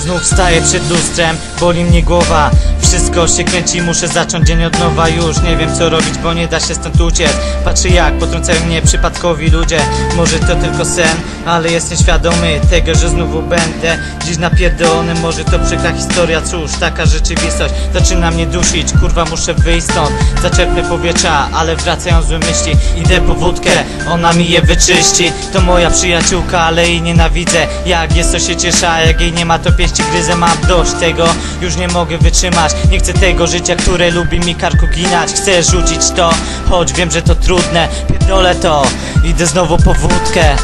Znów staję przed lustrem, boli mnie głowa. Wszystko się kręci, muszę zacząć dzień od nowa Już. Nie wiem co robić, bo nie da się stąd uciec. Patrzę jak potrącają mnie przypadkowi ludzie. Może to tylko sen, ale jestem świadomy Tego, że znowu będę dziś napierdolony. Może to przykra historia, cóż, taka rzeczywistość Zaczyna mnie dusić, kurwa muszę wyjść stąd. Zaczerpnę powietrza, ale wracają złe myśli. Idę po wódkę, ona mi je wyczyści. To moja przyjaciółka, ale jej nienawidzę. Jak jest to się cieszę, a jak jej nie ma to pieści gryzę Mam dość tego, już nie mogę wytrzymać. Nie chcę tego życia, które lubi mi karku ginać. Chcę rzucić to, choć wiem, że to trudne. Pierdolę to, idę znowu po wódkę.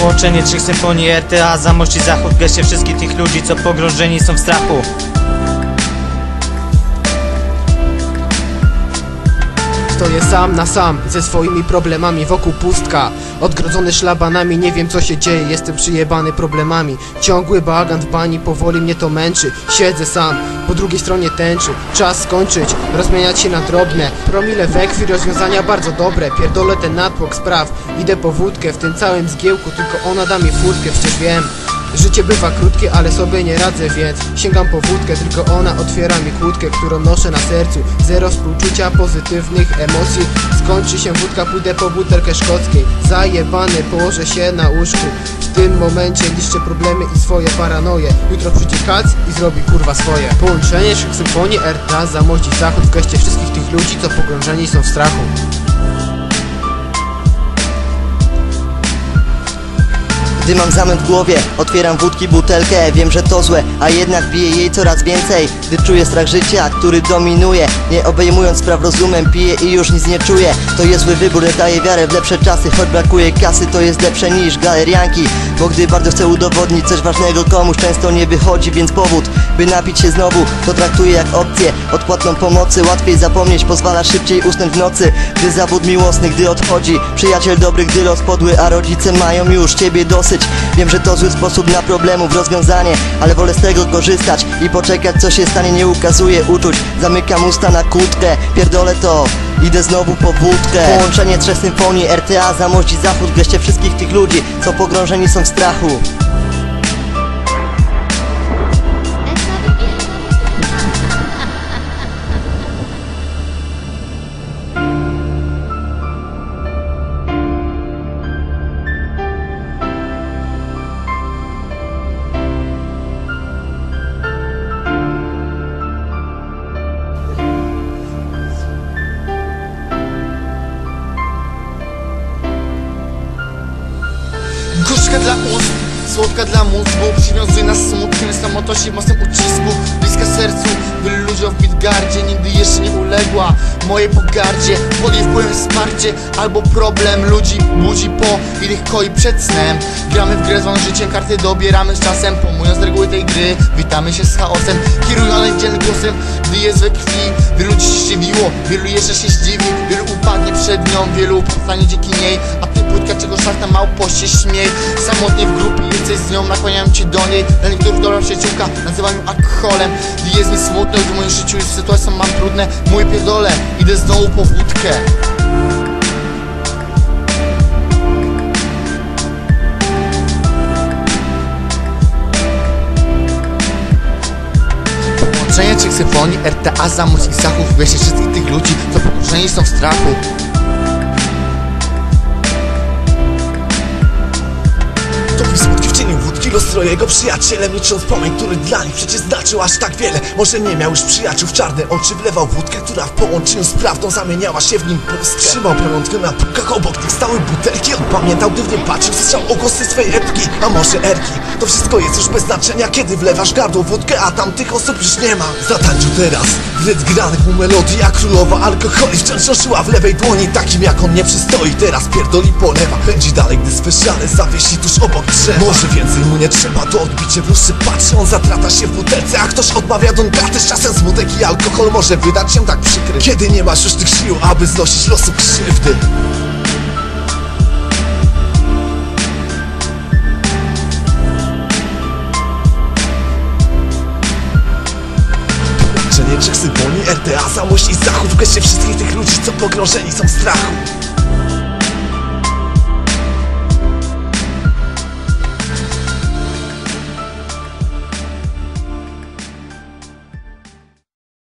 Połączenie trzech symfonii RTA, zamości zachód w geście wszystkich tych ludzi, co pogrążeni są w strachu Stoję sam na sam ze swoimi problemami wokół pustka. Odgrodzony szlabanami, nie wiem co się dzieje, jestem przyjebany problemami. Ciągły bałagan w bani, powoli mnie to męczy Siedzę sam, po drugiej stronie tęczy Czas skończyć, rozmieniać się na drobne. Promile we krwi, rozwiązania bardzo dobre Pierdolę ten natłok spraw, idę po wódkę W tym całym zgiełku, tylko ona da mi furtkę, przecież wiem Życie bywa krótkie, ale sobie nie radzę, więc sięgam po wódkę, tylko ona otwiera mi kłódkę, którą noszę na sercu. Zero współczucia, pozytywnych emocji. Skończy się wódka, pójdę po butelkę szkockiej. Zajebany, położę się na łóżku. W tym momencie niszczę problemy i swoje paranoje. Jutro przyjdzie kac i zrobi kurwa swoje. Połączenie trzech symfonii RTA zamości zachód w geście wszystkich tych ludzi, co pogrążeni są w strachu. Gdy mam zamęt w głowie, otwieram wódki butelkę Wiem, że to złe, a jednak piję jej coraz więcej. Gdy czuję strach życia, który dominuje Nie obejmując spraw rozumem, piję i już nic nie czuję. To jest zły wybór, daje wiarę w lepsze czasy Choć brakuje kasy, to jest lepsze niż galerianki. Bo gdy bardzo chcę udowodnić coś ważnego komuś Często nie wychodzi, więc powód, by napić się znowu. To traktuję jak opcję, odpłatną pomocy Łatwiej zapomnieć, pozwala szybciej usnąć w nocy. Gdy zawód miłosny, gdy odchodzi Przyjaciel dobry, gdy los podły, a rodzice mają już ciebie dosyć Wiem, że to zły sposób na problemów rozwiązanie Ale wolę z tego korzystać i poczekać co się stanie Nie ukazuję uczuć, zamykam usta na kłódkę Pierdolę to, idę znowu po wódkę. Połączenie trzech symfonii, RTA, zamości zachód. Wreszcie wszystkich tych ludzi, co pogrążeni są w strachu dla ust, słodka dla mózgu Przywiązuje nas smutkiem, samotości w mocnym ucisku. Bliska sercu, wielu ludziom w Midgardzie Nigdy jeszcze nie uległa mojej pogardzie. Pod jej wpływem wsparcie albo problem Ludzi budzi po innych koi przed snem. Gramy w grę zwaną życiem, karty dobieramy z czasem. Pomując reguły tej gry, witamy się z chaosem. Kierując dzielnym głosem, gdy jest we krwi. Wielu ci się zdziwiło, wielu jeszcze się zdziwi Wielu upadnie przed nią, wielu powstanie dzięki niej A ty płytka czego szlachta małpo się śmiej. Samotnie w grupie jesteś z nią, nakłaniam cię do niej. Dla niektórych dobra przyjaciółka, nazywam ją alkoholem. Jest mi smutno, w moim życiu już sytuacje mam trudne. Mój pierdolę, idę znowu po wódkę. Połączenie trzech symfonii, RTA, Zamus i Zachów. Weźcie wszystkich tych ludzi, co pogruszeni są w strachu cieniu wódki rozstroje jego przyjacielem Licząc płomień, który dla nich przecież znaczył aż tak wiele. Może nie miał już przyjaciół w czarne oczy Wlewał wódkę, która w połączeniu z prawdą zamieniała się w nim pustkę. Trzymał pamiątkę na półkach, obok nich stały butelki. On pamiętał, gdy w nie patrzył, słyszał ogłosy swej epki A może erki, to wszystko jest już bez znaczenia Kiedy wlewasz gardło wódkę, a tamtych osób już nie ma. Zatańczył teraz, rytm granych mu melodii A królowa alkoholi wciąż nosiła w lewej dłoni Takim jak on nie przystoi, teraz pierdoli polewa Pędzi dalej, gdy swe szale zawiesi tuż obok drzewa. Może więcej mu nie trzeba, to odbicie w lustrze patrzy On zatrata się w butelce, a ktoś odmawia Don Gaty Z czasem smutek i alkohol może wydać się tak przykry. Kiedy nie masz już tych sił, aby znosić losu krzywdy? Połączenie trzech symfonii RT prawdę A za myśl i zachód w geście wszystkich tych ludzi, co pogrążeni są w strachu